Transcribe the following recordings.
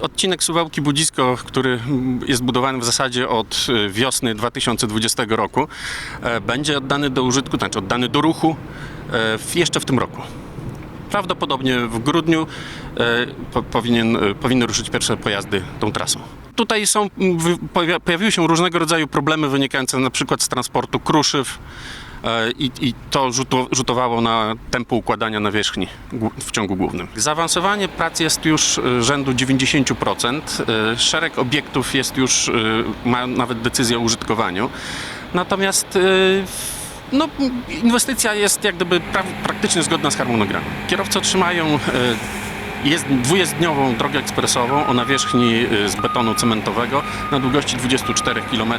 Odcinek Suwałki Budzisko, który jest budowany w zasadzie od y, wiosny 2020 roku, e, będzie oddany do użytku, znaczy oddany do ruchu e, jeszcze w tym roku. Prawdopodobnie w grudniu e, po, powinien, e, powinny ruszyć pierwsze pojazdy tą trasą. Tutaj są, pojawiły się różnego rodzaju problemy wynikające na przykład z transportu kruszyw e, i, i to rzutowało na tempo układania nawierzchni w ciągu głównym. Zaawansowanie prac jest już e, rzędu 90%. E, Szereg obiektów jest już, e, ma nawet decyzję o użytkowaniu. Natomiast e, no, inwestycja jest jak gdyby pra, praktycznie zgodna z harmonogramem. Kierowcy otrzymają e, jest dwujezdniową drogę ekspresową o nawierzchni e, z betonu cementowego na długości 24 km,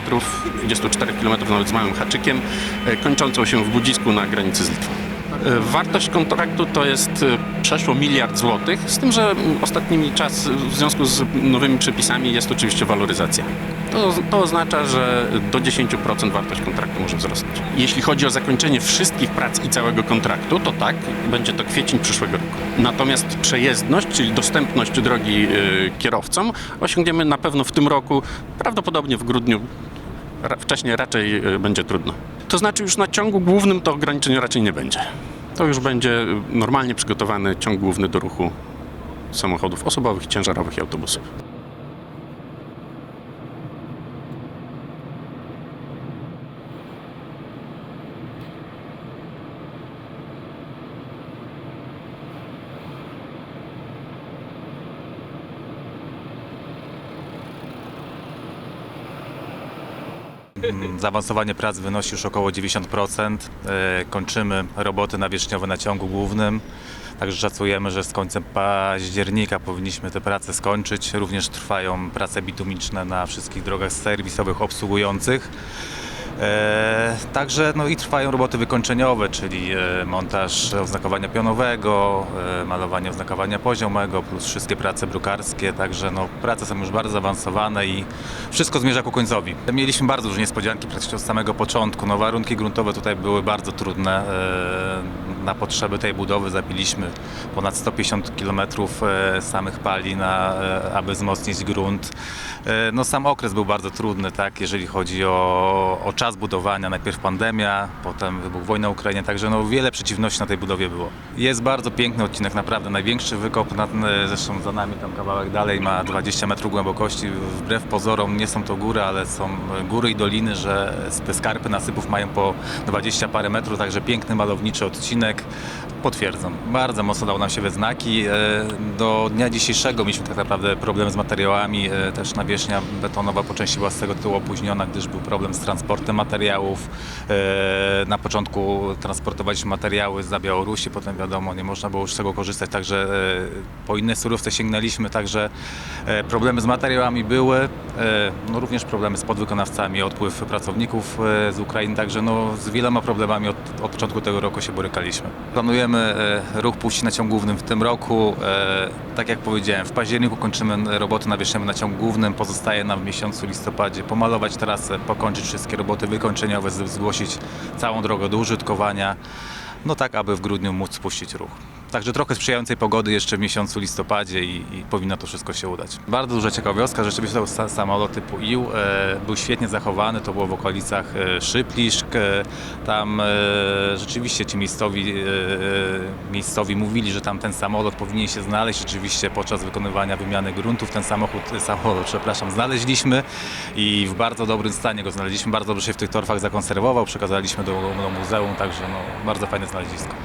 24 km nawet z małym haczykiem, e, kończącą się w Budzisku na granicy z Litwą. E, Wartość kontraktu to jest e, przeszło miliard złotych, z tym, że ostatnimi czas w związku z nowymi przepisami jest oczywiście waloryzacja. To, to oznacza, że do 10% wartość kontraktu może wzrosnąć. Jeśli chodzi o zakończenie wszystkich prac i całego kontraktu, to tak, będzie to kwiecień przyszłego roku. Natomiast przejezdność, czyli dostępność drogi y, kierowcom, osiągniemy na pewno w tym roku, prawdopodobnie w grudniu. Wcześniej raczej będzie trudno. To znaczy już na ciągu głównym to ograniczenia raczej nie będzie. To już będzie normalnie przygotowany ciąg główny do ruchu samochodów osobowych, ciężarowych i autobusów. Zaawansowanie prac wynosi już około 90%. E, Kończymy roboty nawierzchniowe na ciągu głównym. Także szacujemy, że z końcem października powinniśmy te prace skończyć. Również trwają prace bitumiczne na wszystkich drogach serwisowych obsługujących. E, także no i trwają roboty wykończeniowe, czyli e, montaż oznakowania pionowego, e, malowanie oznakowania poziomego, plus wszystkie prace brukarskie, także no, prace są już bardzo zaawansowane i wszystko zmierza ku końcowi. Mieliśmy bardzo duże niespodzianki praktycznie od samego początku. No, warunki gruntowe tutaj były bardzo trudne. E, na potrzeby tej budowy zabiliśmy ponad 150 km samych pali, na, e, aby wzmocnić grunt. E, No, sam okres był bardzo trudny, tak, jeżeli chodzi o, o czas budowania. Najpierw pandemia, potem wybuch wojny na Ukrainie, także no, wiele przeciwności na tej budowie było. Jest bardzo piękny odcinek, naprawdę największy wykop, nad, zresztą za nami tam kawałek dalej ma 20 metrów głębokości. Wbrew pozorom nie są to góry, ale są góry i doliny, że te skarpy nasypów mają po 20 parę metrów, także piękny, malowniczy odcinek. Potwierdzam. Bardzo mocno dał nam się we znaki. E, Do dnia dzisiejszego mieliśmy tak naprawdę problem z materiałami. E, Też nawierzchnia betonowa po części była z tego tytułu opóźniona, gdyż był problem z transportem materiałów. E, Na początku transportowaliśmy materiały z Białorusi, potem wiadomo, nie można było już z tego korzystać, także po inne surowce sięgnęliśmy, także problemy z materiałami były. No również problemy z podwykonawcami, odpływ pracowników z Ukrainy, także no z wieloma problemami od, od początku tego roku się borykaliśmy. Planujemy e, ruch puścić na ciąg głównym w tym roku. E, Tak jak powiedziałem, w październiku kończymy roboty nawierzchniowe na ciągu głównym. Pozostaje nam w miesiącu listopadzie pomalować trasę, pokończyć wszystkie roboty wykończeniowe, zgłosić całą drogę do użytkowania. No tak, aby w grudniu móc spuścić ruch. Także trochę sprzyjającej pogody jeszcze w miesiącu listopadzie i, i powinno to wszystko się udać. Bardzo duża ciekawostka, rzeczywiście to samolot typu IU, e, był świetnie zachowany, to było w okolicach e, Szypliszk, e, tam e, rzeczywiście ci miejscowi, e, e, miejscowi mówili, że tam ten samolot powinien się znaleźć, rzeczywiście podczas wykonywania wymiany gruntów ten samochód, e, samolot, przepraszam, znaleźliśmy i w bardzo dobrym stanie go znaleźliśmy, bardzo dobrze się w tych torfach zakonserwował, przekazaliśmy do, do muzeum, także no, bardzo fajne znalezisko.